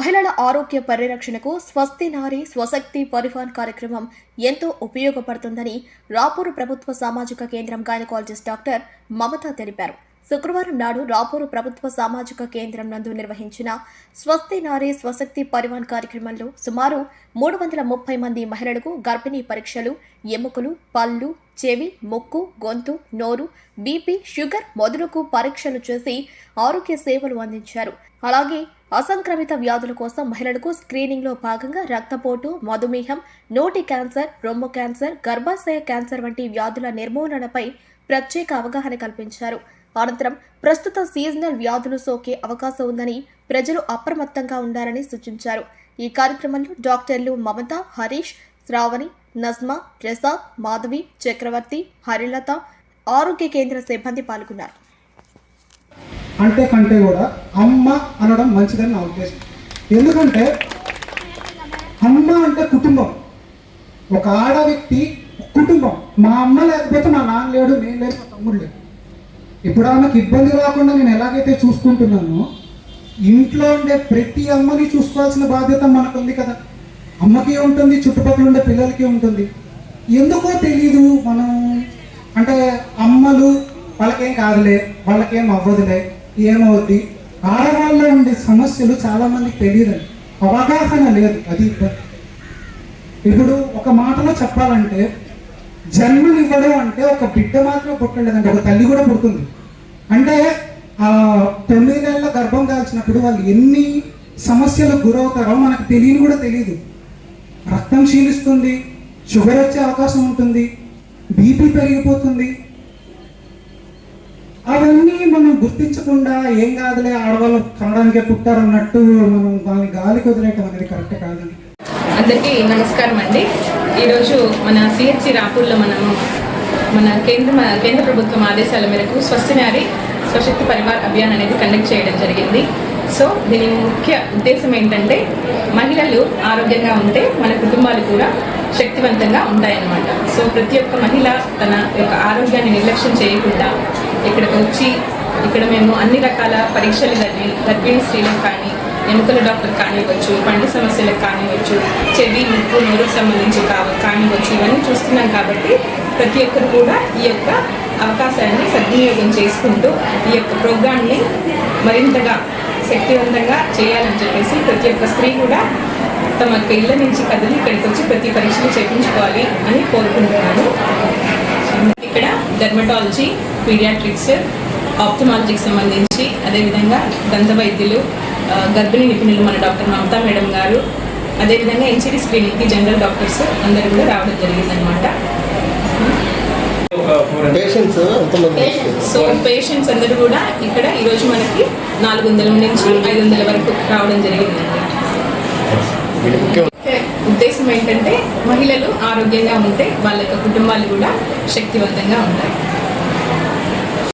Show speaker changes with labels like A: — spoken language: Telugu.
A: మహిళల ఆరోగ్య పరిరక్షణకు స్వస్తి నారి స్వశక్తి పరివాన్ కార్యక్రమం ఎంతో ఉపయోగపడుతుందని రాపూరు ప్రభుత్వ సామాజిక కేంద్రం గైనకాలజిస్ట్ డాక్టర్ మమత తెలిపారు. శుక్రవారం నాడు రాపూరు ప్రభుత్వ సామాజిక కేంద్రం నందు నిర్వహించిన స్వస్తి నారి స్వశక్తి పరివాన్ కార్యక్రమంలో సుమారు మూడు వందల ముప్పై మంది మహిళలకు గర్భిణీ పరీక్షలు ఎముకలు పళ్ళు చెవి ముక్కు గొంతు నోరు బీపీ షుగర్ మొదలుకు పరీక్షలు చేసి ఆరోగ్య సేవలు అందించారు. అలాగే అసంక్రమిత వ్యాధుల కోసం మహిళలకు స్క్రీనింగ్లో భాగంగా రక్తపోటు మధుమేహం నోటి క్యాన్సర్ రొమ్ము క్యాన్సర్ గర్భాశయ క్యాన్సర్ వంటి వ్యాధుల నిర్మూలనపై ప్రత్యేక అవగాహన కల్పించారు. అనంతరం ప్రస్తుత సీజనల్ వ్యాధులు సోకే అవకాశం ఉందని ప్రజలు అప్రమత్తంగా ఉండాలని సూచించారు. ఈ కార్యక్రమంలో డాక్టర్లు మమత హరీష్ శ్రావణి నజ్మా ప్రసాద్ మాధవి చక్రవర్తి హరిలత ఆరోగ్య కేంద్ర సిబ్బంది పాల్గొన్నారు.
B: అంటే కంటే కూడా అమ్మ అనడం మంచిదని నా ఉద్దేశం. ఎందుకంటే అమ్మ అంటే కుటుంబం. ఒక ఆడ వ్యక్తి కుటుంబం. మా అమ్మ లేకపోతే మా నాన్న లేడు నేను లేడు మా తమ్ముడు లేడు. ఇప్పుడు ఆమెకు ఇబ్బంది రాకుండా నేను ఎలాగైతే చూసుకుంటున్నానో ఇంట్లో ఉండే ప్రతి అమ్మని చూసుకోవాల్సిన బాధ్యత మనకు ఉంది కదా. అమ్మకి ఉంటుంది చుట్టుపక్కల ఉండే పిల్లలకి ఉంటుంది. ఎందుకో తెలీదు మనం అంటే అమ్మలు వాళ్ళకేం కాదులే వాళ్ళకేం అవ్వదులే ఏమవుద్ది? ఆడవాళ్ళలో ఉండే సమస్యలు చాలా మందికి తెలియదండి. అవగాహన లేదు అది ఇప్పుడు ఒక మాటలో చెప్పాలంటే జన్మనివ్వడం అంటే ఒక బిడ్డ మాత్రమే పుట్టలేదండి ఒక తల్లి కూడా పుడుతుంది. అంటే ఆ తొమ్మిది నెలల గర్భం దాల్చినప్పుడు వాళ్ళు ఎన్ని సమస్యలకు గురవుతారో మనకు తెలియని కూడా తెలియదు రక్తం క్షీణిస్తుంది షుగర్ వచ్చే అవకాశం ఉంటుంది బీపీ పెరిగిపోతుంది. అవన్నీ మనం గుర్తించకుండా ఏం కాదులే ఆడవాళ్ళు కనడానికే పుట్టారన్నట్టు మనం దాన్ని గాలికి వదిలేయటం అనేది కరెక్ట్ కాదండి.
C: అందరికీ నమస్కారం అండి. ఈరోజు మన సిహెచ్సి రాపూర్లో మనము మన కేంద్ర కేంద్ర ప్రభుత్వం ఆదేశాల మేరకు స్వస్తినారి స్వశక్తి పరివార్ అభియాన్ అనేది కండక్ట్ చేయడం జరిగింది. సో దీని ముఖ్య ఉద్దేశం ఏంటంటే మహిళలు ఆరోగ్యంగా ఉంటే మన కుటుంబాలు కూడా శక్తివంతంగా ఉంటాయన్నమాట. సో ప్రతి ఒక్క మహిళ తన యొక్క ఆరోగ్యాన్ని నిర్లక్ష్యం చేయకుండా ఇక్కడికి వచ్చి ఇక్కడ మేము అన్ని రకాల పరీక్షలు కానీ గర్భిణీ స్త్రీలకు కానీ ఎముకల డాక్టర్ కానివ్వచ్చు పండు సమస్యలకు కానివ్వచ్చు చెవి ముక్కు నోరుకు సంబంధించి కా కానివ్వచ్చు ఇవన్నీ చూస్తున్నాం కాబట్టి ప్రతి ఒక్కరు కూడా ఈ యొక్క అవకాశాన్ని సద్వినియోగం చేసుకుంటూ ఈ యొక్క ప్రోగ్రామ్ని మరింతగా శక్తివంతంగా చేయాలని చెప్పేసి ప్రతి ఒక్క స్త్రీ కూడా తమ యొక్క ఇళ్ళ నుంచి కదిలి ఇక్కడికి వచ్చి ప్రతి పరీక్షలు చేయించుకోవాలి అని కోరుకుంటున్నాను. ఇక్కడ డెర్మటాలజీ పీడియాట్రిక్స్ ఆప్థమాలజీకి సంబంధించి అదేవిధంగా దంత వైద్యులు గర్భిణీ నిపుణులు మన డాక్టర్ మమతా మేడం గారు అదేవిధంగా ఎన్సిడి స్క్రీనింగ్కి జనరల్ డాక్టర్స్ అందరూ కూడా రావడం జరిగిందనమాట సో పేషెంట్స్ అందరూ కూడా ఇక్కడ ఈరోజు మనకి నాలుగు వందల నుంచి ఐదు వందల వరకు రావడం జరిగింది. ఉద్దేశం ఏంటంటే మహిళలు ఆరోగ్యంగా ఉంటే వాళ్ళ యొక్క కుటుంబాలు కూడా శక్తివంతంగా ఉంటాయి.